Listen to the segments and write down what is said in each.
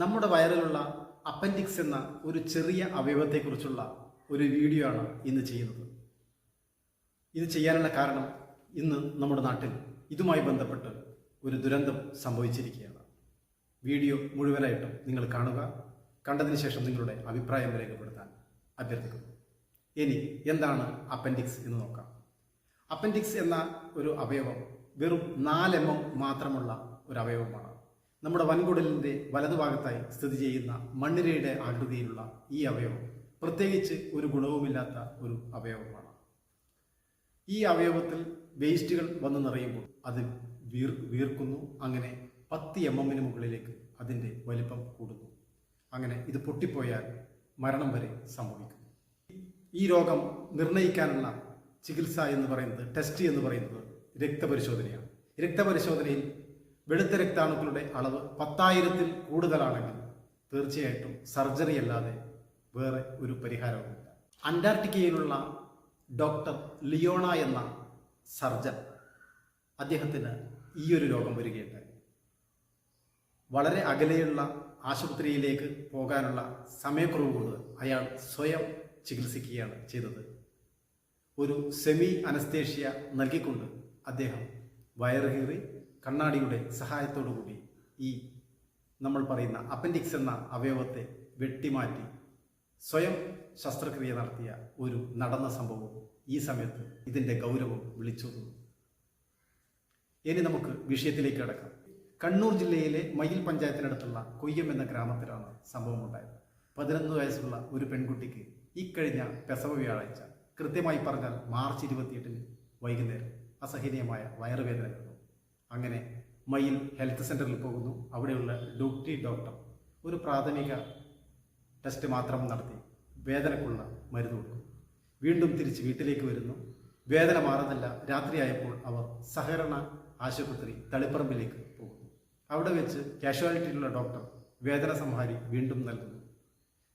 നമ്മുടെ വയറിലുള്ള അപ്പൻഡിക്സ് എന്ന ഒരു ചെറിയ അവയവത്തെക്കുറിച്ചുള്ള ഒരു വീഡിയോ ആണ് ഇന്ന് ചെയ്യുന്നത്. ഇത് ചെയ്യാനുള്ള കാരണം ഇന്ന് നമ്മുടെ നാട്ടിൽ ഇതുമായി ബന്ധപ്പെട്ട് ഒരു ദുരന്തം സംഭവിച്ചിരിക്കുകയാണ്. വീഡിയോ മുഴുവനായിട്ടും നിങ്ങൾ കാണുക. കണ്ടതിന് ശേഷം നിങ്ങളുടെ അഭിപ്രായം രേഖപ്പെടുത്താൻ അഭ്യർത്ഥിക്കുന്നു. ഇനി എന്താണ് അപ്പൻഡിക്സ് എന്ന് നോക്കാം. അപ്പൻഡിക്സ് എന്ന ഒരു അവയവം വെറും നാല് എം മാത്രമുള്ള ഒരു അവയവമാണ്. നമ്മുടെ വൻകുടലിന്റെ വലതുഭാഗത്തായി സ്ഥിതി ചെയ്യുന്ന മണ്ണിരയുടെ ആകൃതിയിലുള്ള ഈ അവയവം പ്രത്യേകിച്ച് ഒരു ഗുണവുമില്ലാത്ത ഒരു അവയവമാണ്. ഈ അവയവത്തിൽ വേസ്റ്റുകൾ വന്നു നിറയുമ്പോൾ അത് വീർ വീർക്കുന്നു. അങ്ങനെ പത്ത് എം എമ്മിന് മുകളിലേക്ക് അതിന്റെ വലിപ്പം കൂടുന്നു. അങ്ങനെ ഇത് പൊട്ടിപ്പോയാൽ മരണം വരെ സംഭവിക്കുന്നു. ഈ രോഗം നിർണയിക്കാനുള്ള ചികിത്സ എന്ന് പറയുന്നത് ടെസ്റ്റ് എന്ന് പറയുന്നത് രക്തപരിശോധനയാണ്. രക്തപരിശോധനയിൽ വെളുത്ത രക്താണുക്കളുടെ അളവ് പത്തായിരത്തിൽ കൂടുതലാണെങ്കിൽ തീർച്ചയായിട്ടും സർജറി അല്ലാതെ വേറെ ഒരു പരിഹാരവുമില്ല. അന്റാർട്ടിക്കയിലുള്ള ഡോക്ടർ ലിയോണ എന്ന സർജൻ അദ്ദേഹത്തിന് ഈ ഒരു രോഗം വരികയുണ്ടായി. വളരെ അകലെയുള്ള ആശുപത്രിയിലേക്ക് പോകാനുള്ള സമയക്കുറവ് കൊണ്ട് അയാൾ സ്വയം ചികിത്സിക്കുകയാണ് ചെയ്തത്. ഒരു സെമി അനസ്തേഷ്യ നൽകിക്കൊണ്ട് അദ്ദേഹം വയറുകീറി കണ്ണാടിയുടെ സഹായത്തോടു കൂടി ഈ നമ്മൾ പറയുന്ന അപ്പൻഡിക്സ് എന്ന അവയവത്തെ വെട്ടിമാറ്റി സ്വയം ശസ്ത്രക്രിയ നടത്തിയ ഒരു നടന്ന സംഭവം ഈ സമയത്ത് ഇതിന്റെ ഗൗരവം വിളിച്ചോതുന്നു. ഇനി നമുക്ക് വിഷയത്തിലേക്ക് കിടക്കാം. കണ്ണൂർ ജില്ലയിലെ മയിൽ പഞ്ചായത്തിനടുത്തുള്ള കൊയ്യം എന്ന ഗ്രാമത്തിലാണ് സംഭവം ഉണ്ടായത് പതിനൊന്ന് വയസ്സുള്ള ഒരു പെൺകുട്ടിക്ക് ഇക്കഴിഞ്ഞ പെസവ വ്യാഴാഴ്ച കൃത്യമായി പറഞ്ഞാൽ മാർച്ച് ഇരുപത്തിയെട്ടിന് വൈകുന്നേരം അസഹനീയമായ വയറുവേദന വരുന്നു അങ്ങനെ മയിൽ ഹെൽത്ത് സെന്ററിൽ പോകുന്നു. അവിടെയുള്ള ഡ്യൂട്ടി ഡോക്ടർ ഒരു പ്രാഥമിക ടെസ്റ്റ് മാത്രം നടത്തി. വേദനക്കുള്ള മരുന്ന് കൊടുക്കും. വീണ്ടും തിരിച്ച് വീട്ടിലേക്ക് വരുന്നു. വേദന മാറുന്നില്ല. രാത്രിയായപ്പോൾ അവർ സഹകരണ ആശുപത്രി തളിപ്പറമ്പിലേക്ക് പോകുന്നു. അവിടെ വെച്ച് കാഷ്വാലിറ്റിയിലുള്ള ഡോക്ടർ വേദന സംഹാരി വീണ്ടും നൽകുന്നു.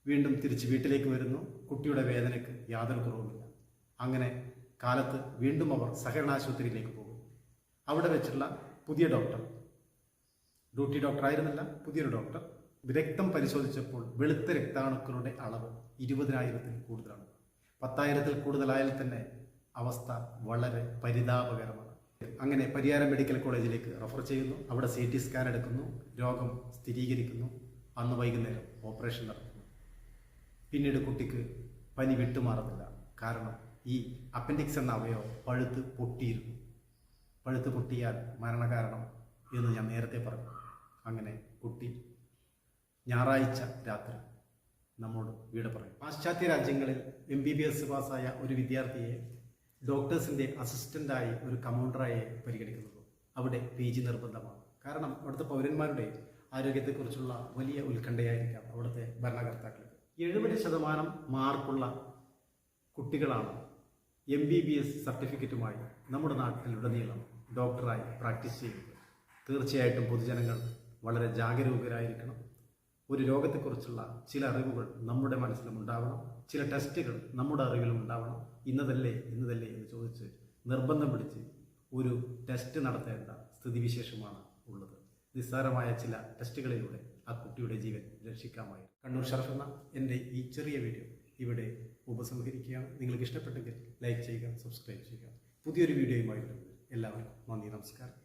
വീണ്ടും തിരിച്ച് വീട്ടിലേക്ക് വരുന്നു. കുട്ടിയുടെ വേദനയ്ക്ക് യാതൊരു കുറവുമില്ല. അങ്ങനെ കാലത്ത് വീണ്ടും അവർ സഹകരണ ആശുപത്രിയിലേക്ക് പോകും അവിടെ വെച്ചുള്ള പുതിയ ഡോക്ടർ ഡ്യൂട്ടി ഡോക്ടർ ആയിരുന്നില്ല പുതിയൊരു ഡോക്ടർ രക്തം പരിശോധിച്ചപ്പോൾ വെളുത്ത രക്താണുക്കളുടെ അളവ് ഇരുപതിനായിരത്തിൽ കൂടുതലാണ്. പത്തായിരത്തിൽ കൂടുതലായാൽ തന്നെ അവസ്ഥ വളരെ പരിതാപകരമാണ്. അങ്ങനെ പരിയാരം മെഡിക്കൽ കോളേജിലേക്ക് റെഫർ ചെയ്യുന്നു. അവിടെ സി ടി സ്കാൻ എടുക്കുന്നു. രോഗം സ്ഥിരീകരിക്കുന്നു. അന്ന് വൈകുന്നേരം ഓപ്പറേഷൻ നടത്തുന്നു പിന്നീട് കുട്ടിക്ക് പനി വിട്ടുമാറുന്നില്ല. കാരണം ഈ അപ്പൻഡിക്സ് എന്ന അവയവം പഴുത്ത് പൊട്ടിയിരുന്നു. പഴുത്ത് പൊട്ടിയാൽ മരണകാരണം എന്ന് ഞാൻ നേരത്തെ പറഞ്ഞു. അങ്ങനെ കുട്ടി ഞായറാഴ്ച രാത്രി നമ്മോട് വീട് പറയും. പാശ്ചാത്യ രാജ്യങ്ങളിൽ എം ബി ബി എസ് പാസ്സായ ഒരു വിദ്യാർത്ഥിയെ ഡോക്ടേഴ്സിന്റെ അസിസ്റ്റന്റായി ഒരു കമൗണ്ടറായി പരിഗണിക്കുന്നത് അവിടെ പി ജി നിർബന്ധമാണ്. കാരണം അവിടുത്തെ പൗരന്മാരുടെ ആരോഗ്യത്തെക്കുറിച്ചുള്ള വലിയ ഉത്കണ്ഠയായിരിക്കാം അവിടുത്തെ ഭരണകർത്താക്കൾക്ക് എഴുപത് ശതമാനം മാർക്കുള്ള കുട്ടികളാണ് എം ബി ബി എസ് സർട്ടിഫിക്കറ്റുമായി നമ്മുടെ നാട്ടിലുടനീളം ഡോക്ടറായി പ്രാക്ടീസ് ചെയ്യുന്നത് തീർച്ചയായിട്ടും പൊതുജനങ്ങൾ വളരെ ജാഗരൂകരായിരിക്കണം. ഒരു രോഗത്തെക്കുറിച്ചുള്ള ചില അറിവുകൾ നമ്മുടെ മനസ്സിലും ഉണ്ടാവണം. ചില ടെസ്റ്റുകൾ നമ്മുടെ അറിവിലും ഉണ്ടാവണം. ഇന്നതല്ലേ ഇന്നതല്ലേ എന്ന് ചോദിച്ച് നിർബന്ധം പിടിച്ച് ഒരു ടെസ്റ്റ് നടത്തേണ്ട സ്ഥിതിവിശേഷമാണ് ഉള്ളത്. നിസ്സാരമായ ചില ടെസ്റ്റുകളിലൂടെ ആ കുട്ടിയുടെ ജീവൻ രക്ഷിക്കാമായി കണ്ണൂർ ഷർഫെന്ന എന്റെ ഈ ചെറിയ വീഡിയോ ഇവിടെ ഉപസംഹരിക്കുകയാണ്. നിങ്ങൾക്ക് ഇഷ്ടപ്പെട്ടെങ്കിൽ ലൈക്ക് ചെയ്യുക സബ്സ്ക്രൈബ് ചെയ്യുക. പുതിയൊരു വീഡിയോയുമായി എല്ലാവർക്കും നന്ദി നമസ്കാരം